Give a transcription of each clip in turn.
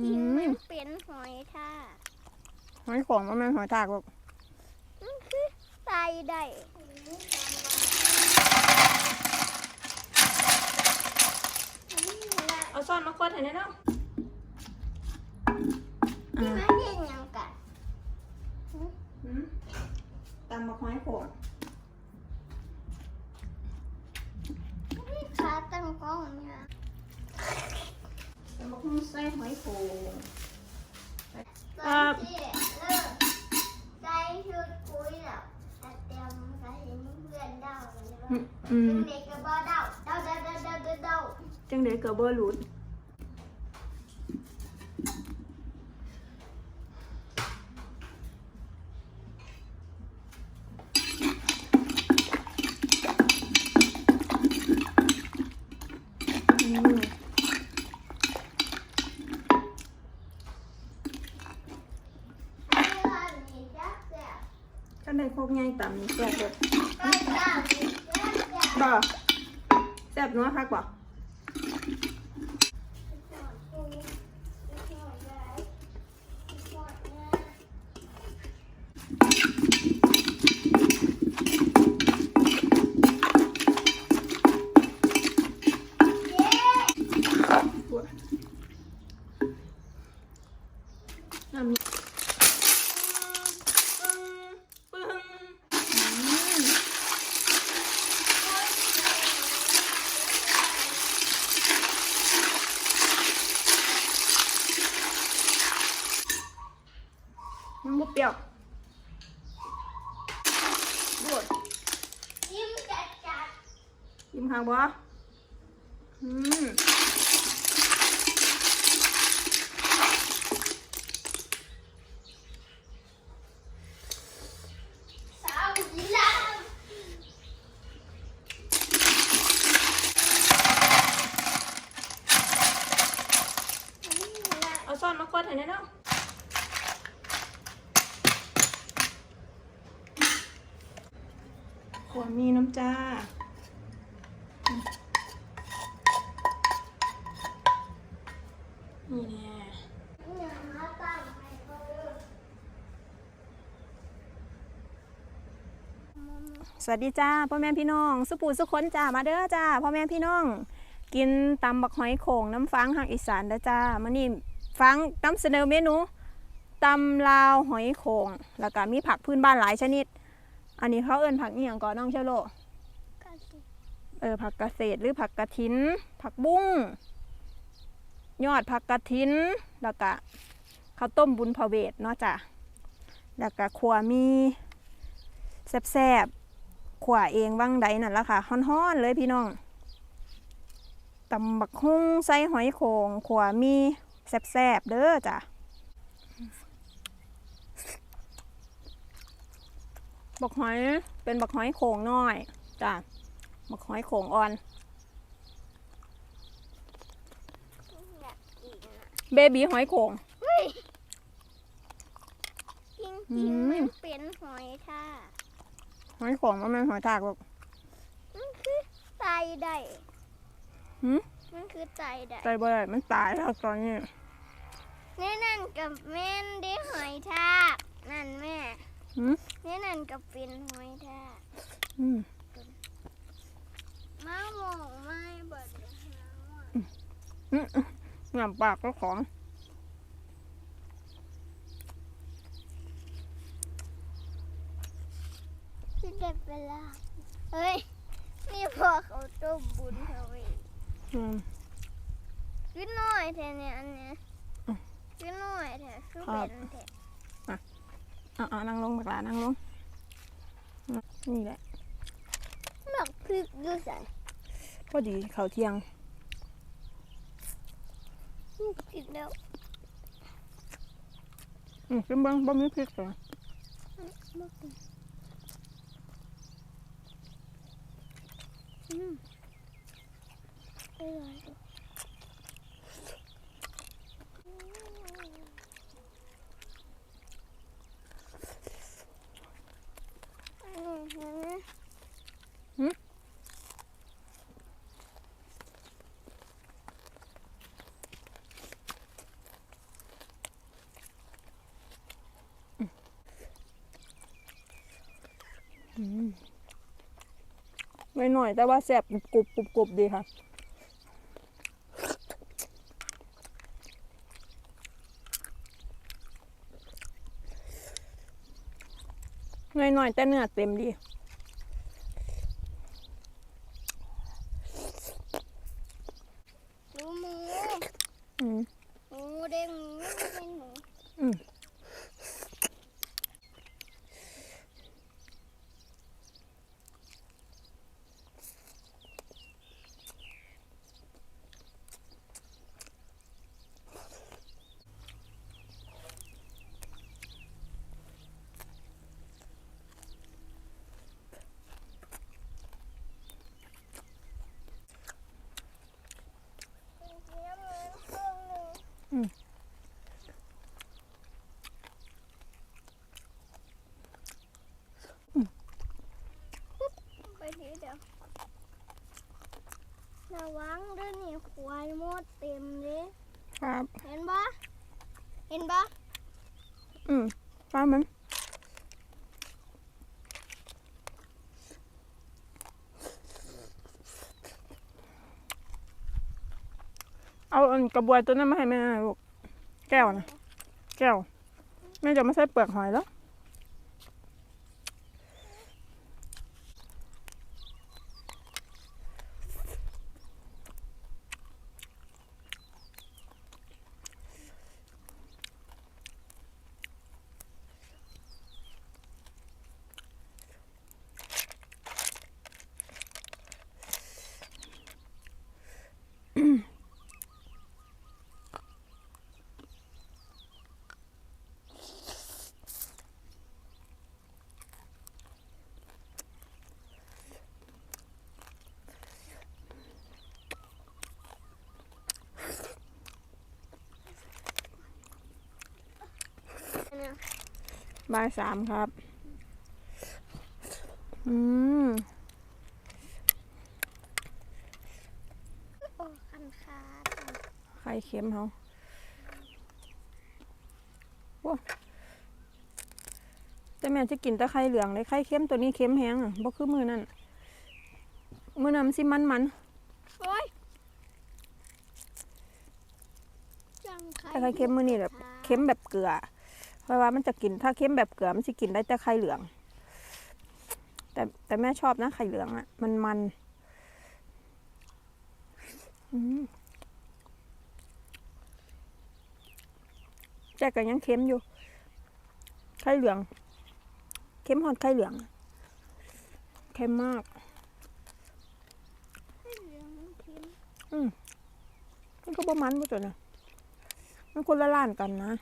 จริงมันเป็นหอยทากหอยของมันเป็นหอยทากลูกมันคือไตได้เอาซ่อนมาคนเห็นไหมเนาะที่มันเป็นยังกันตามมาหอยของขาตั้งกล้องเนี่ย ใส่หอยโขงตอนที่เลิกใส่ชุดคุยแล้วแต่เตรียมใส่เห็นเพื่อนเดาเลยว่าอืมอืมเด็กก็บ่เดาเดาเดาเดาเดาเดาเดาจังเด็กเกิดบ่หลุดอืม ให้ว่ามีจักแซ่บ ก็ได้พกไงต่ำนี่แซ่บเลยก็เจ้ามีจักแซ่บบ่แซ่บนัวคักบ่ สอนกูสอนยายสอนยาย ปวดน้ำนี่ปึ้งปึ้งอืมมันบ่เปรี้ยวบวด ยิ้มจัดจัด ยิ้มข้างบ่อืมเอาซ่อนมาควดให้แน่เนาะขวมีน้ำจ้า นี่แน่ อย่ามาตั้งให้เขาเลย สวัสดีจ้าพ่อแม่พี่น้อง สุปูสุคนจ้ามาเด้อจ้าพ่อแม่พี่น้อง กินตำบักหอยโข่งน้ำฟังทางอีสานเด้อจ้ามื้อนี้ฟังนำเสนอเมนูตำลาวหอยโข่งแล้วก็มีผักพื้นบ้านหลายชนิด อันนี้เขาเอิ้นผักอีหยังก่อนน้องเชโลกันสิเออผักกระเศษหรือผักกระถิน ผักบุ้งยอดผักกระถิน แล้วก็ข้าวต้มบุญพระเวทเนาะจ้ะแล้วก็ขัวมีแซ่บๆ ขัวเองว่างใดนั่นละค่ะฮ้อนๆเลยพี่น้องตำบักฮุ่งใส่หอยโขงขัวมีแซ่บๆเด้อจ้ะบักหอยเป็นบักหอยโขงน้อยจ้ะบักหอยโขงอ่อนเบบีหอยโขงจริงอืจริงมันเป็นหอยท่า หอยโขงมันเป็นหอยทากลูกมันคือตายได้หืมมันคือตายได้ใจบ่ได้มันตายแล้วตอนนี้แน่นั่นกับแม่นได้หอยทากนั่นแม่หืมแน่นั่นกับเป็นหอยทากอืมมาหมองไม่เบิดเลยหาว่าอืมงามปากก็ของ คือได้เวลา เฮ้ย นี่พอเขาต้มบุญเขาเองอืมขึ้นหน่อยแทนเนี่ยอันเนี้ยอืมขึ้นหน่อยแทนคือครับเป็นแทนอ่านั่งลงบักหลานั่งลงอืมนี่แหละหมักพริกด้วยใส่พอดีเขาวเที่ยงกินแล้วอืมกินเบิ้งบ่มีพริกเลยมากเลยอืมอร่อ うんうん。Mm-hmm. ไม่หน่อยแต่ว่าแซ่บกรุบกรุบกรุบดีค่ะหน่อยๆแต่เนื้อเต็มดีหมูหมูอืมหมูเด้งหมูเป็นหมู อืม เป็นสีน้ำเงินครึ่งหนึ่ง อืม ไปทีเดียวระวังด้วยนี่ควายมดเต็มเลยครับ เห็นปะเห็นปะอืมป้ามัน เอาอัน กระบวยตัวนั้นมาให้แม่ลูกแก้วนะแก้วแม่จะไม่ใส่เปลือกหอยแล้ว เนี่ย บ่ายสามครับ อืมโอ้คันขาดไข่เค็มเขาโอ้แต่แม่จะกินแต่ไข่เหลืองเลยไข่เค็มตัวนี้เค็มแห้งอะบ่คือมือนั่นมือนั้นมันสิมันมันโอ้ยจังๆแต่ไข่เค็มมือนี่แบบเค็มแบบเกลือ เพราะว่ามันจะกินถ้าเค็มแบบเกลือมันจะกินได้แต่ไข่เหลือง แต่แต่แม่ชอบนะไข่เหลืองอะ มันมันแต่ก็ยังเค็มอยู่ ไข่เหลือง เค็มหอดไข่เหลืองเค็มมากอืมมันก็ประมาณบ่ตัวนะมันคนละล้านกันนะ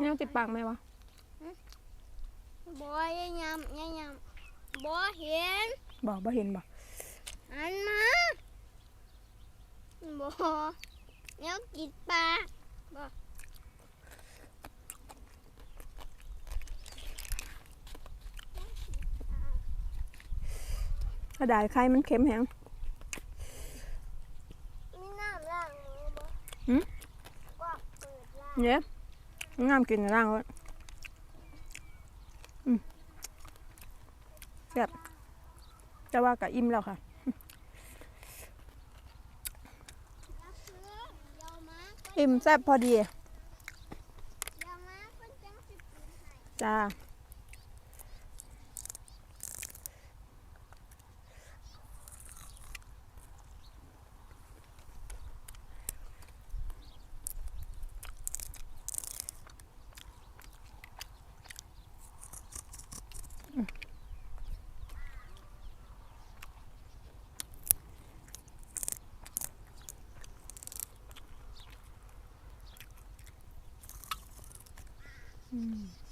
เนี่ยติด ปากไหมวะบอยยยำยยำบอเห็นบอกบ่เห็นบ่อันมาบอเนี้ยกินปลากระดาษไข่มันเค็มแฮงมีน้ำล้างมือบ่หืมว่าเปิดล้างเนี่ย งามกินในร่างเลยอืมแซ่บจะว่ากะอิ่มแล้วค่ะรับเพื่อนเดี๋ยวมาก็อิ่มแซ่บพอดีเดี๋ยวมาก็จังสิกินให้จ้า อืม